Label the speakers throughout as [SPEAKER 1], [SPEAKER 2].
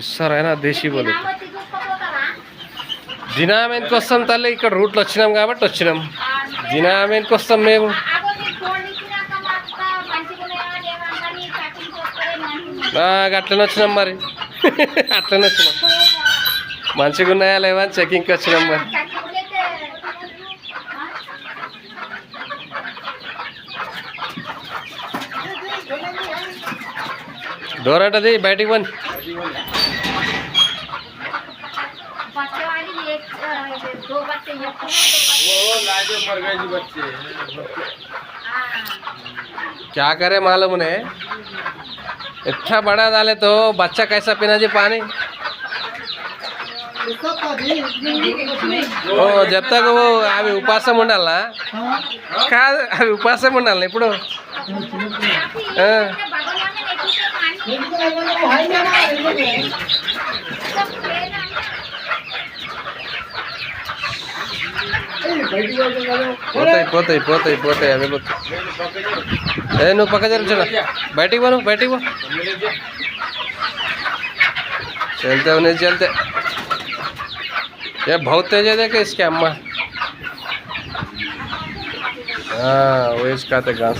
[SPEAKER 1] ఇస్తారైనా దేశీ బోలు దినామేనికి వస్తాం తల్లి ఇక్కడ రూట్లో వచ్చినాం కాబట్టి వచ్చినాం. దినామేనికి వస్తాం మేము అట్లనే వచ్చినాం మరి. అట్లనే వచ్చినాం. మంచిగా ఉన్నాయా లేవా అని చెకింగ్కి వచ్చినాం మరి. డోర్ అంటది బయటికి పని.
[SPEAKER 2] दो बच्चे ये
[SPEAKER 3] वो लाजे मर गए जी बच्चे
[SPEAKER 1] क्या करे मालूम ने इतना बड़ा डाले तो बच्चा कैसा पीना जी पानी ఓ చెప్తా ఓ అవి ఉపాసం ఉండాలా కాదు అవి ఉపాసం ఉండాలి ఇప్పుడు ఆ, పోతాయి పోతాయి పోతాయి పోతాయి అవి పోతాయి ఏ నువ్వు పక్క జరుగుతున్నా బయటికి పో నువ్వు బయటికి పో चलते होने चलते ये बहुत तेज है देखे इसके अम्मा हाँ वो इसका तो घास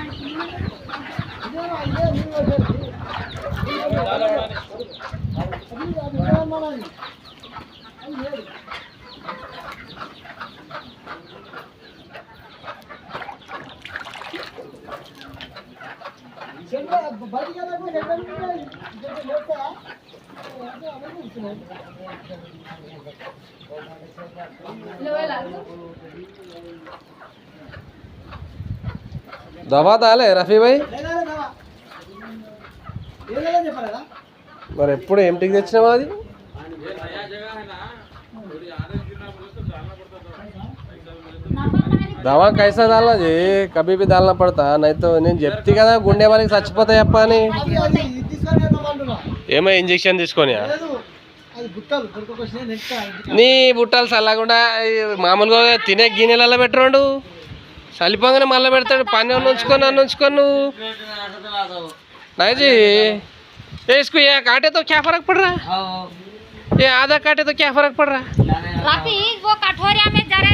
[SPEAKER 1] దవా తాలే రఫీ భాయ్. మరి ఎప్పుడు ఎంటికి తెచ్చినావా అది? దవా కైసా దాల్లా కబీబీ కబీ దాల్లా పడతా? నైతో నేను చెప్తే కదా గుండె వాళ్ళకి చచ్చిపోతాయి చెప్పా అని ఏమో ఇంజెక్షన్ తీసుకొని నీ బుట్టాలు చల్లకుండా ఈ మామూలుగా తినే గిన్నెలలో పెట్టరాడు చలిపోగానే మళ్ళీ పెడతాడు పని వాళ్ళు ఉంచుకొని నన్ను ఉంచుకొని నువ్వు नहीं जी ये इसको ये काटे तो क्या फर्क पड़ रहा है ये आधा काटे तो क्या फर्क पड़ रहा है
[SPEAKER 2] रफी वो कटोरिया में जरा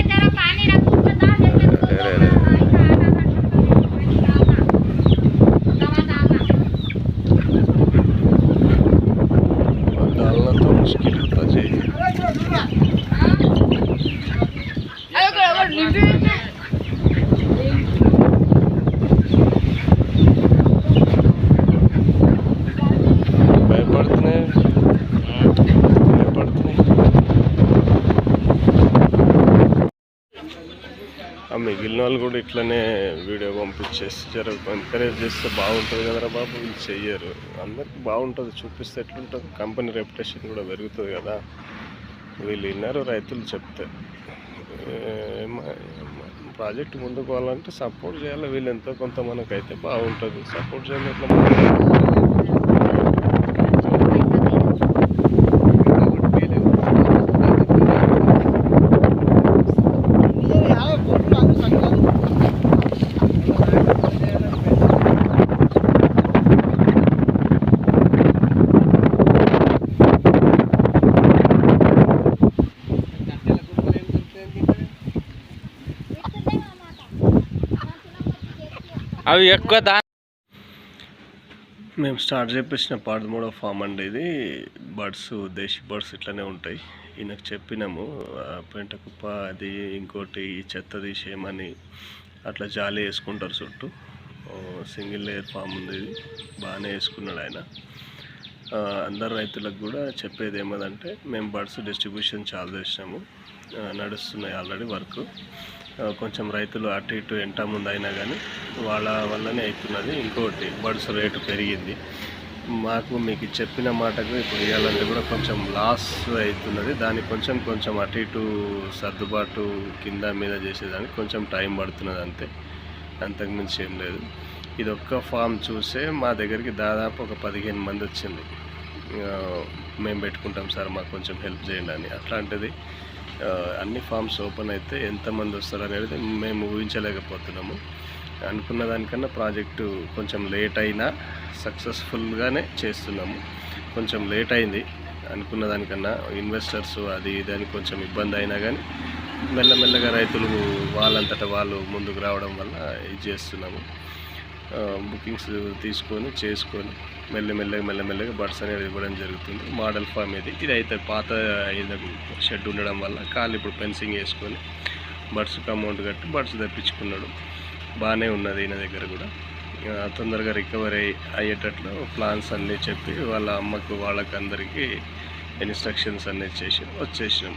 [SPEAKER 1] ఆ మిగిలిన వాళ్ళు కూడా ఇట్లనే వీడియో పంపించేసి జర ఎంకరేజ్ చేస్తే బాగుంటుంది కదరా బాబు వీళ్ళు చెయ్యరు. అందరికి బాగుంటుంది చూపిస్తే ఎట్లుంటుంది. కంపెనీ రెప్యుటేషన్ కూడా పెరుగుతుంది కదా. వీళ్ళు విన్నారు రైతులు చెప్తే. ప్రాజెక్ట్ ముందుకు పోవాలంటే సపోర్ట్ చేయాలి. వీళ్ళు ఎంతో కొంత మనకైతే బాగుంటుంది. సపోర్ట్ చేయాలి
[SPEAKER 3] అవి ఎక్కువ దా
[SPEAKER 1] మేము స్టార్ట్ చేపించిన పదమూడో ఫామ్ అండి ఇది. బర్డ్స్ దేశీ బర్డ్స్ ఇట్లనే ఉంటాయి. ఈయనకు చెప్పినాము పెంట కుప్ప అది ఇంకోటి చెత్త తీసేయమని అట్లా జాలి వేసుకుంటారు చుట్టూ. సింగిల్ లేయర్ ఫామ్ ఉంది ఇది. బాగానే వేసుకున్నాడు ఆయన. అందరు రైతులకు కూడా చెప్పేది ఏమదంటే మేము బర్డ్స్ డిస్ట్రిబ్యూషన్ చాలా చేసినాము. నడుస్తున్నాయి ఆల్రెడీ వర్క్. కొంచెం రైతులు అటు ఇటు ఎంట ముందు అయినా కానీ వాళ్ళ వల్లనే అవుతున్నది. ఇంకోటి బర్డ్స్ రేటు పెరిగింది.
[SPEAKER 4] మాకు మీకు చెప్పిన మాటకు ఇప్పుడు ఇవ్వాలంటే కూడా కొంచెం లాస్ అవుతున్నది. దానికి కొంచెం కొంచెం అటు ఇటు సర్దుబాటు కింద మీద చేసేదానికి కొంచెం టైం పడుతున్నది అంతే. అంతకుమించి ఏం లేదు. ఇది ఒక్క ఫామ్ చూసే మా దగ్గరికి దాదాపు ఒక పదిహేను మంది వచ్చింది. మేము పెట్టుకుంటాం సార్ మాకు కొంచెం హెల్ప్ చేయండి అని. అట్లాంటిది అన్ని ఫామ్స్ ఓపెన్ అయితే ఎంతమంది వస్తారు అనేది మేము ఊహించలేకపోతున్నాము. అనుకున్న దానికన్నా ప్రాజెక్టు కొంచెం లేట్ అయినా సక్సెస్ఫుల్గానే చేస్తున్నాము. కొంచెం లేట్ అయింది అనుకున్న దానికన్నా. ఇన్వెస్టర్స్ అది ఇది అని కొంచెం ఇబ్బంది అయినా కానీ మెల్లమెల్లగా రైతులు వాళ్ళంతటా వాళ్ళు ముందుకు రావడం వల్ల ఇది చేస్తున్నాము. బుకింగ్స్ తీసుకొని చేసుకొని మెల్లమెల్లగా మెల్లమెల్లగా బర్డ్స్ అనేది ఇవ్వడం జరుగుతుంది. మోడల్ ఫామ్ ఇది. ఇది అయితే పాత షెడ్ ఉండడం వల్ల కాళ్ళు ఇప్పుడు ఫెన్సింగ్ వేసుకొని బర్డ్స్కి అమౌంట్ కట్టి బర్డ్స్ తెప్పించుకున్నాడు. బాగానే ఉన్నది ఈయన దగ్గర కూడా. తొందరగా రికవరీ అయ్యేటట్లు ప్లాన్స్ అన్నీ చెప్పి వాళ్ళ అమ్మకు వాళ్ళకందరికీ ఇన్స్ట్రక్షన్స్ అన్నీ చేసి వచ్చేసినాం.